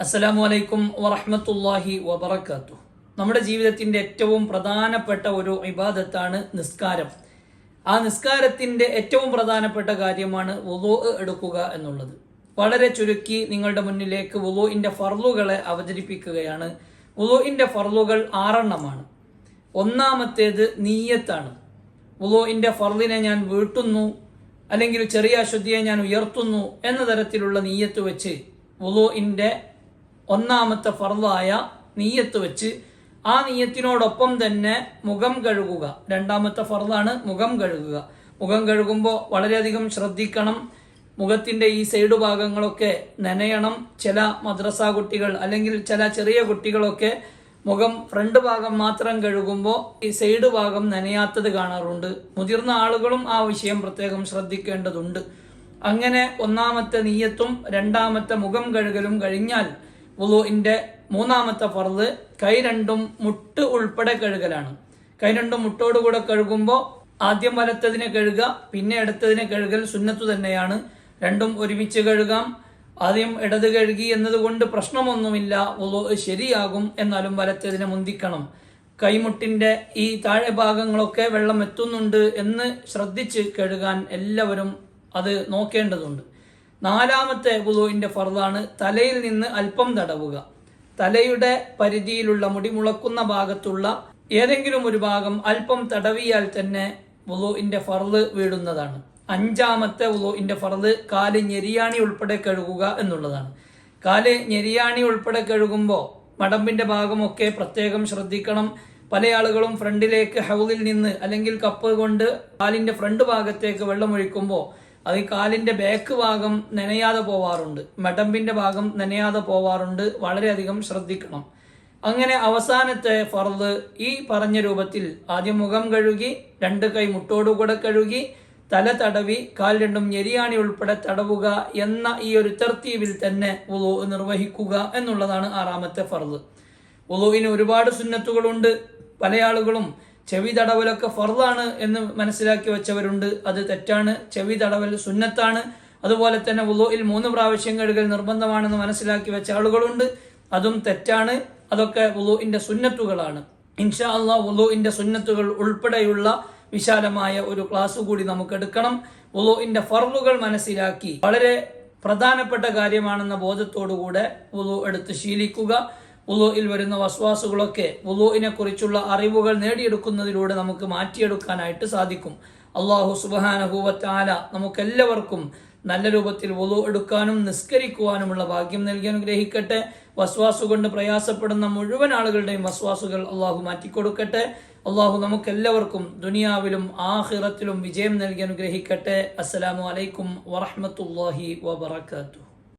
അസ്സലാമു അലൈക്കും വറഹമത്തല്ലാഹി വബറകാതുഹു. നമ്മുടെ ജീവിതത്തിന്റെ ഏറ്റവും പ്രധാനപ്പെട്ട ഒരു ഇബാദത്താണ് നിസ്കാരം. ആ നിസ്കാരത്തിന്റെ ഏറ്റവും പ്രധാനപ്പെട്ട കാര്യമാണ് വുളു എടുക്കുക എന്നുള്ളത്. വളരെ ചുരുക്കി നിങ്ങളുടെ മുന്നിലേക്ക് വുളുവിന്റെ ഫർലുകളെ അവതരിപ്പിക്കുകയാണ്. വുളുവിന്റെ ഫർലുകൾ ആറെണ്ണമാണ്. ഒന്നാമത്തേത് നീയത്താണ്. വുളുവിന്റെ ഫർലിനെ ഞാൻ വീട്ടുന്നു അല്ലെങ്കിൽ ചെറിയ അശുദ്ധിയെ ഞാൻ ഉയർത്തുന്നു എന്ന തരത്തിലുള്ള നീയത്ത് വെച്ച് വുളുവിന്റെ ഒന്നാമത്തെ ഫർദായ നീയത്ത് വെച്ച് ആ നീയത്തിനോടൊപ്പം തന്നെ മുഖം കഴുകുക. രണ്ടാമത്തെ ഫർദാണ് മുഖം കഴുകുക. മുഖം കഴുകുമ്പോൾ വളരെയധികം ശ്രദ്ധിക്കണം. മുഖത്തിന്റെ ഈ സൈഡ് ഭാഗങ്ങളൊക്കെ നനയണം. ചില മദ്രസ കുട്ടികൾ അല്ലെങ്കിൽ ചില ചെറിയ കുട്ടികളൊക്കെ മുഖം ഫ്രണ്ട് ഭാഗം മാത്രം കഴുകുമ്പോൾ ഈ സൈഡ് ഭാഗം നനയാത്തത് കാണാറുണ്ട്. മുതിർന്ന ആളുകളും ആ വിഷയം പ്രത്യേകം ശ്രദ്ധിക്കേണ്ടതുണ്ട്. അങ്ങനെ ഒന്നാമത്തെ നീയത്തും രണ്ടാമത്തെ മുഖം കഴുകലും കഴിഞ്ഞാൽ വുളുവിന്റെ മൂന്നാമത്തെ ഫർദ് കൈ രണ്ടും മുട്ട് ഉൾപ്പെടെ കഴുകലാണ്. കൈ രണ്ടും മുട്ടോടുകൂടെ കഴുകുമ്പോൾ ആദ്യം വലത്തതിനെ കഴുകുക പിന്നെ ഇടത്തതിനെ കഴുകൽ സുന്നത്തു തന്നെയാണ്. രണ്ടും ഒരുമിച്ച് കഴുകാം. ആദ്യം ഇടത് കഴുകി എന്നതുകൊണ്ട് പ്രശ്നമൊന്നുമില്ല വുളു ശരിയാകും എന്നാലും വലത്തതിനെ മുന്തിക്കണം. കൈമുട്ടിന്റെ ഈ താഴെ ഭാഗങ്ങളൊക്കെ വെള്ളം എത്തുന്നുണ്ട് എന്ന് ശ്രദ്ധിച്ച് കഴുകാൻ എല്ലാവരും അത് നോക്കേണ്ടതുണ്ട്. നാലാമത്തെ വുളുവിന്റെ ഫർദാണ് തലയിൽ നിന്ന് അല്പം തടവുക. തലയുടെ പരിധിയിലുള്ള മുടി മുളക്കുന്ന ഭാഗത്തുള്ള ഏതെങ്കിലും ഒരു ഭാഗം അല്പം തടവിയാൽ തന്നെ വുളുവിന്റെ ഫർദ് വീടുന്നതാണ്. അഞ്ചാമത്തെ വുളുവിന്റെ ഫർദ് കാൽ ഞെരിയാണി ഉൾപ്പെടെ കഴുകുക എന്നുള്ളതാണ്. കാൽ ഞെരിയാണി ഉൾപ്പെടെ കഴുകുമ്പോൾ മടമ്പിന്റെ ഭാഗമൊക്കെ പ്രത്യേകം ശ്രദ്ധിക്കണം. പല ആളുകളും ഫ്രണ്ടിലേക്ക് ഹൗലിൽ നിന്ന് അല്ലെങ്കിൽ കപ്പ് കൊണ്ട് കാലിന്റെ ഫ്രണ്ട് ഭാഗത്തേക്ക് വെള്ളമൊഴിക്കുമ്പോൾ അത് ഈ കാലിന്റെ ബാക്ക് ഭാഗം നനയാതെ പോവാറുണ്ട്. മടമ്പിന്റെ ഭാഗം നനയാതെ പോവാറുണ്ട്. വളരെയധികം ശ്രദ്ധിക്കണം. അങ്ങനെ അവസാനത്തെ ഫർദ് ഈ പറഞ്ഞ രൂപത്തിൽ ആദ്യം മുഖം കഴുകി രണ്ട് കൈ മുട്ടോടുകൂടെ കഴുകി തല തടവി കാൽ രണ്ടും ഞെരിയാണി ഉൾപ്പെടെ തടവുക എന്ന ഈ ഒരു തർത്തീവിൽ തന്നെ ഉളു നിർവഹിക്കുക എന്നുള്ളതാണ് ആറാമത്തെ ഫർദ്. ഉളുവിന് ഒരുപാട് സുന്നത്തുകളുണ്ട്. പല ആളുകളും ചെവി തടവലൊക്കെ ഫർദാണ് എന്ന് മനസ്സിലാക്കി വെച്ചവരുണ്ട്. അത് തെറ്റാണ്. ചെവി തടവൽ സുന്നത്താണ്. അതുപോലെ തന്നെ ഉളുവിൽ മൂന്ന് പ്രാവശ്യം കഴുകൽ നിർബന്ധമാണെന്ന് മനസ്സിലാക്കി വെച്ച ആളുകളുണ്ട്. അതും തെറ്റാണ്. അതൊക്കെ ഉളുവിന്റെ സുന്നത്തുകളാണ്. ഇൻഷാ അള്ളാ ഉളുവിന്റെ സുന്നത്തുകൾ ഉൾപ്പെടെയുള്ള വിശാലമായ ഒരു ക്ലാസ് കൂടി നമുക്ക് എടുക്കണം ഉളുവിന്റെ ഫർളുകൾ മനസ്സിലാക്കി. വളരെ പ്രധാനപ്പെട്ട കാര്യമാണെന്ന ബോധത്തോടുകൂടെ ഉളു എടുത്ത് ശീലിക്കുക. ഉളുയിൽ വരുന്ന വസ്വാസുകളൊക്കെ ഉളുവിനെ കുറിച്ചുള്ള അറിവുകൾ നേടിയെടുക്കുന്നതിലൂടെ നമുക്ക് മാറ്റിയെടുക്കാനായിട്ട് സാധിക്കും. അള്ളാഹു സുബാനഹൂവത്താല നമുക്കെല്ലാവർക്കും നല്ല രൂപത്തിൽ വുളു എടുക്കാനും നിസ്കരിക്കുവാനുമുള്ള ഭാഗ്യം നൽകി അനുഗ്രഹിക്കട്ടെ. വസ്വാസു കൊണ്ട് പ്രയാസപ്പെടുന്ന മുഴുവൻ ആളുകളുടെയും വസ്വാസുകൾ അള്ളാഹു മാറ്റിക്കൊടുക്കട്ടെ. അള്ളാഹു നമുക്കെല്ലാവർക്കും ദുനിയാവിലും ആഹിറത്തിലും വിജയം നൽകി അനുഗ്രഹിക്കട്ടെ. അസ്സലാമു അലൈക്കും വറഹമത്തല്ലാഹി വബർക്കാത്തു